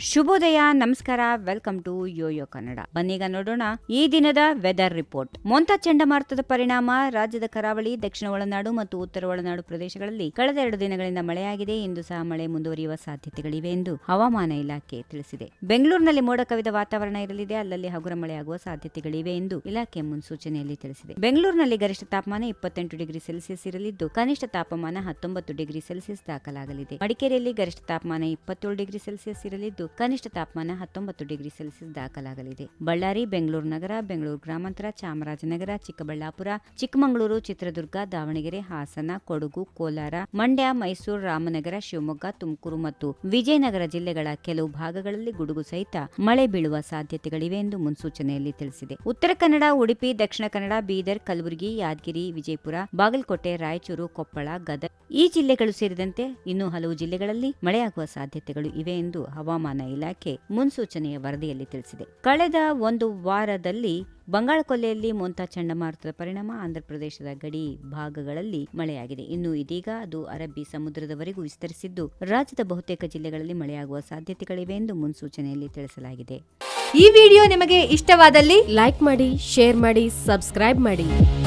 ಶುಭೋದಯ, ನಮಸ್ಕಾರ welcome to Yoyo Kannada ಬನ್ನೀಗ ನೋಡೋಣ ಈ ದಿನದ ವೆದರ್ ರಿಪೋರ್ಟ್ ಮೊಂತ ಚಂಡಮಾರುತದ ಪರಿಣಾಮ ರಾಜ್ಯದ ಕರಾವಳಿ, ದಕ್ಷಿಣ ಒಳನಾಡು ಮತ್ತು ಉತ್ತರ ಒಳನಾಡು ಪ್ರದೇಶಗಳಲ್ಲಿ ಕಳೆದ ಎರಡು ದಿನಗಳಿಂದ ಮಳೆಯಾಗಿದೆ. ಇಂದು ಸಹ ಮಳೆ ಮುಂದುವರಿಯುವ ಸಾಧ್ಯತೆಗಳಿವೆ ಎಂದು ಹವಾಮಾನ ಇಲಾಖೆ ತಿಳಿಸಿದೆ. ಬೆಂಗಳೂರಿನಲ್ಲಿ ಮೋಡ ಕವಿದ ವಾತಾವರಣ ಇರಲಿದೆ. ಅಲ್ಲಲ್ಲಿ ಹಗುರ ಮಳೆಯಾಗುವ ಸಾಧ್ಯತೆಗಳಿವೆ ಎಂದು ಇಲಾಖೆ ಮುನ್ಸೂಚನೆಯಲ್ಲಿ ತಿಳಿಸಿದೆ. ಬೆಂಗಳೂರಿನಲ್ಲಿ ಗರಿಷ್ಠ ತಾಪಮಾನ ಇಪ್ಪತ್ತೆಂಟು ಡಿಗ್ರಿ ಸೆಲ್ಸಿಯಸ್ ಇರಲಿದ್ದು, ಕನಿಷ್ಠ ತಾಪಮಾನ ಹತ್ತೊಂಬತ್ತು ಡಿಗ್ರಿ ಸೆಲ್ಸಿಯಸ್ ದಾಖಲಾಗಲಿದೆ. ಮಡಿಕೇರಿಯಲ್ಲಿ ಗರಿಷ್ಠ ತಾಪಮಾನ ಇಪ್ಪತ್ತೇಳು ಡಿಗ್ರಿ ಸೆಲ್ಸಿಯಸ್ ಇರಲಿದ್ದು ಕನಿಷ್ಠ ತಾಪಮಾನ ಹತ್ತೊಂಬತ್ತು ಡಿಗ್ರಿ ಸೆಲ್ಸಿಯಸ್ ದಾಖಲಾಗಲಿದೆ. ಬಳ್ಳಾರಿ, ಬೆಂಗಳೂರು ನಗರ, ಬೆಂಗಳೂರು ಗ್ರಾಮಾಂತರ, ಚಾಮರಾಜನಗರ, ಚಿಕ್ಕಬಳ್ಳಾಪುರ, ಚಿಕ್ಕಮಗಳೂರು, ಚಿತ್ರದುರ್ಗ, ದಾವಣಗೆರೆ, ಹಾಸನ, ಕೊಡಗು, ಕೋಲಾರ, ಮಂಡ್ಯ, ಮೈಸೂರು, ರಾಮನಗರ, ಶಿವಮೊಗ್ಗ, ತುಮಕೂರು ಮತ್ತು ವಿಜಯನಗರ ಜಿಲ್ಲೆಗಳ ಕೆಲವು ಭಾಗಗಳಲ್ಲಿ ಗುಡುಗು ಸಹಿತ ಮಳೆ ಬೀಳುವ ಸಾಧ್ಯತೆಗಳಿವೆ ಎಂದು ಮುನ್ಸೂಚನೆಯಲ್ಲಿ ತಿಳಿಸಿದೆ. ಉತ್ತರ ಕನ್ನಡ, ಉಡುಪಿ, ದಕ್ಷಿಣ ಕನ್ನಡ, ಬೀದರ್, ಕಲಬುರಗಿ, ಯಾದಗಿರಿ, ವಿಜಯಪುರ, ಬಾಗಲಕೋಟೆ, ರಾಯಚೂರು, ಕೊಪ್ಪಳ, ಗದಗ ಈ ಜಿಲ್ಲೆಗಳು ಸೇರಿದಂತೆ ಇನ್ನೂ ಹಲವು ಜಿಲ್ಲೆಗಳಲ್ಲಿ ಮಳೆಯಾಗುವ ಸಾಧ್ಯತೆಗಳು ಇವೆ ಎಂದು ಹವಾಮಾನ ಇಲಾಖೆ ಮುನ್ಸೂಚನೆಯ ವರದಿಯಲ್ಲಿ ತಿಳಿಸಿದೆ. ಕಳೆದ ಒಂದು ವಾರದಲ್ಲಿ ಬಂಗಾಳ ಕೊಲ್ಲೆಯಲ್ಲಿ ಮೊಂತಾ ಚಂಡಮಾರುತದ ಪರಿಣಾಮ ಆಂಧ್ರಪ್ರದೇಶದ ಗಡಿ ಭಾಗಗಳಲ್ಲಿ ಮಳೆಯಾಗಿದೆ. ಇನ್ನು ಇದೀಗ ಅದು ಅರಬ್ಬಿ ಸಮುದ್ರದವರೆಗೂ ವಿಸ್ತರಿಸಿದ್ದು, ರಾಜ್ಯದ ಬಹುತೇಕ ಜಿಲ್ಲೆಗಳಲ್ಲಿ ಮಳೆಯಾಗುವ ಸಾಧ್ಯತೆಗಳಿವೆ ಎಂದು ಮುನ್ಸೂಚನೆಯಲ್ಲಿ ತಿಳಿಸಲಾಗಿದೆ. ಈ ವಿಡಿಯೋ ನಿಮಗೆ ಇಷ್ಟವಾದಲ್ಲಿ ಲೈಕ್ ಮಾಡಿ, ಶೇರ್ ಮಾಡಿ, ಸಬ್ಸ್ಕ್ರೈಬ್ ಮಾಡಿ.